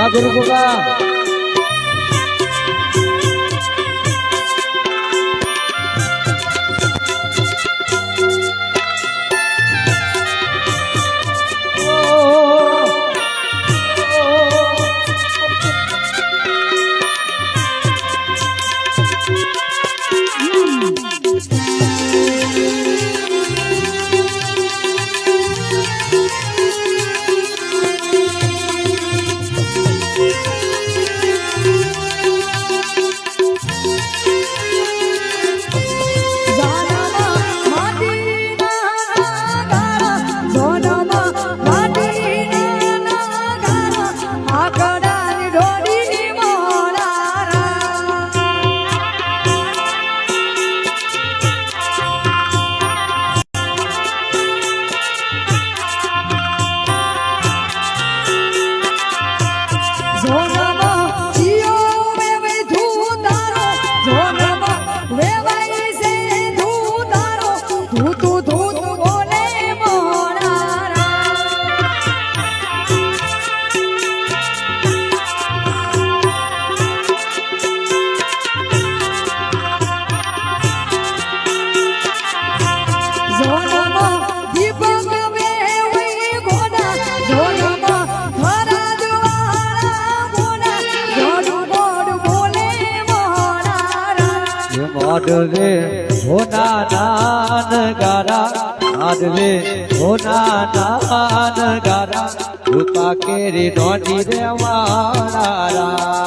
વાહ ગુરુ ગોગા માધવે હોના નાન ગારા માધવે હોના નાન ગારા રૂપા કેરી નોની રે વાળા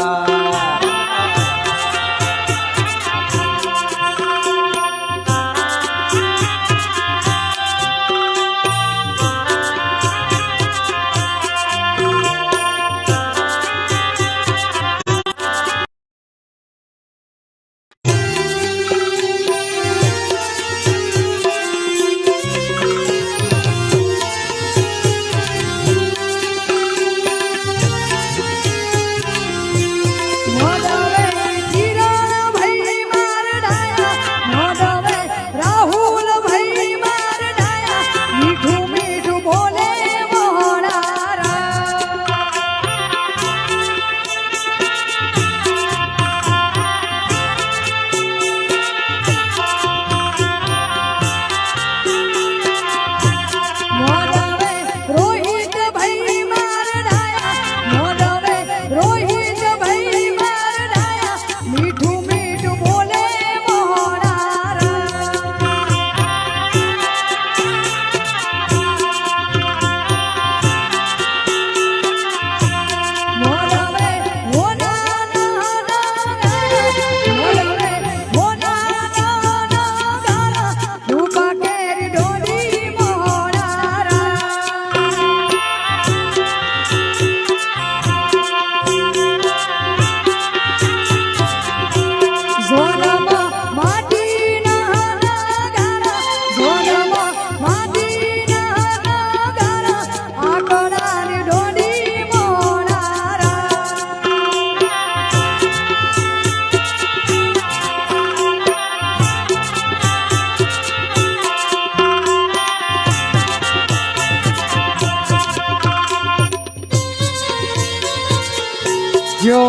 જો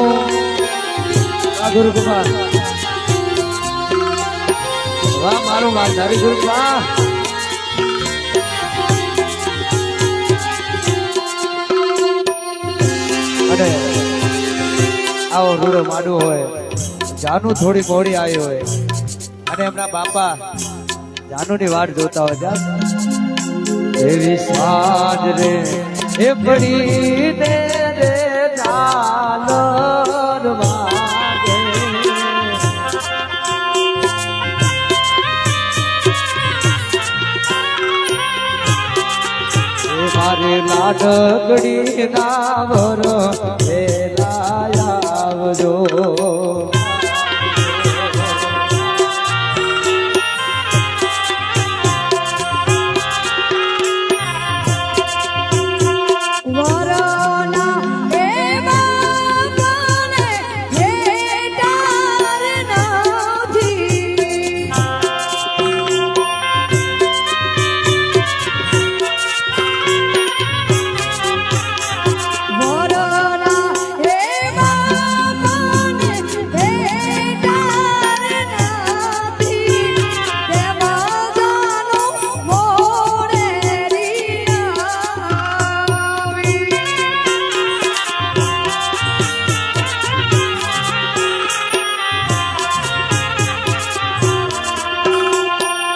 વાહ ગુરુ ગોગા વાહ મારું માનધારી ગુરુ અને આવો, રૂડો માડું હોય. જાનું થોડી મોડી આવી હોય. અને એમના બાપા જાનુની વાટ જોતા હોય. ત્યાં એવી સાજ રે એ પડી મારે લાડકડી નાવર વેલા આવજો.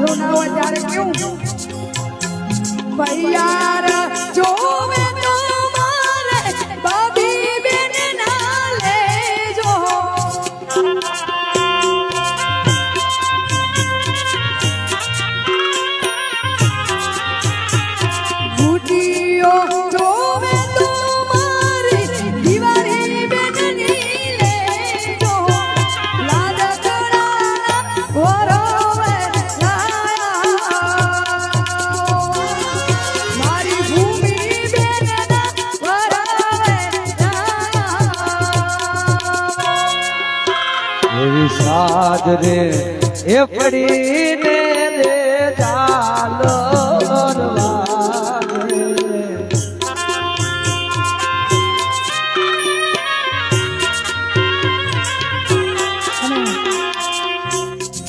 ઓઢડો ના હોય એવી સાજ રે, એ પડીને રે ચાલો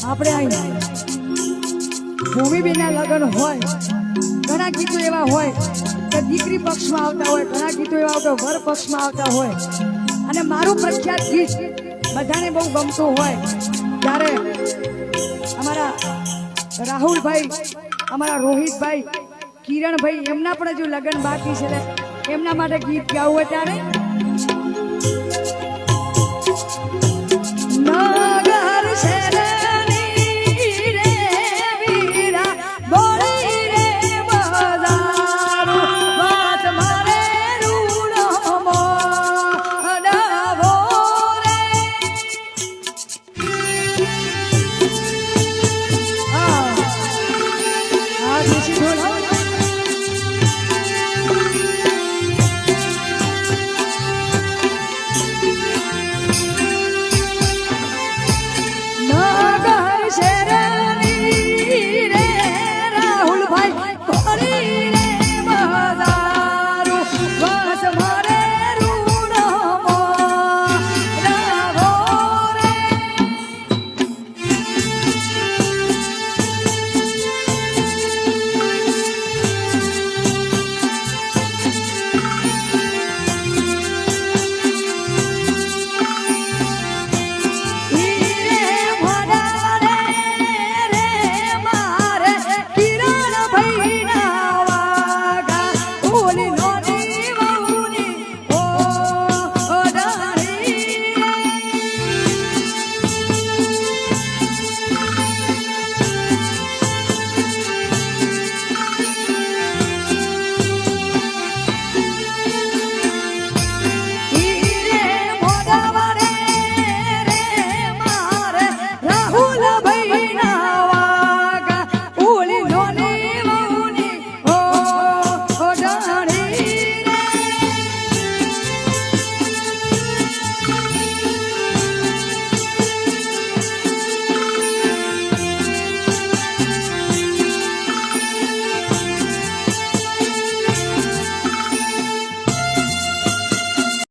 આપણે અહીં ભૂમિબેનના લગ્ન હોય, ઘણા ગીતો એવા હોય કે દીકરી પક્ષમાં આવતા હોય, ઘણા ગીતો એવા હોય વર પક્ષમાં આવતા હોય. અને મારું પ્રખ્યાત ગીત બધાને બહુ ગમતું હોય. ત્યારે અમારા રાહુલભાઈ, અમારા રોહિતભાઈ, કિરણભાઈ, એમના પણ હજુ લગ્ન બાકી છે એમના માટે ગીત ગાવું હોય ત્યારે.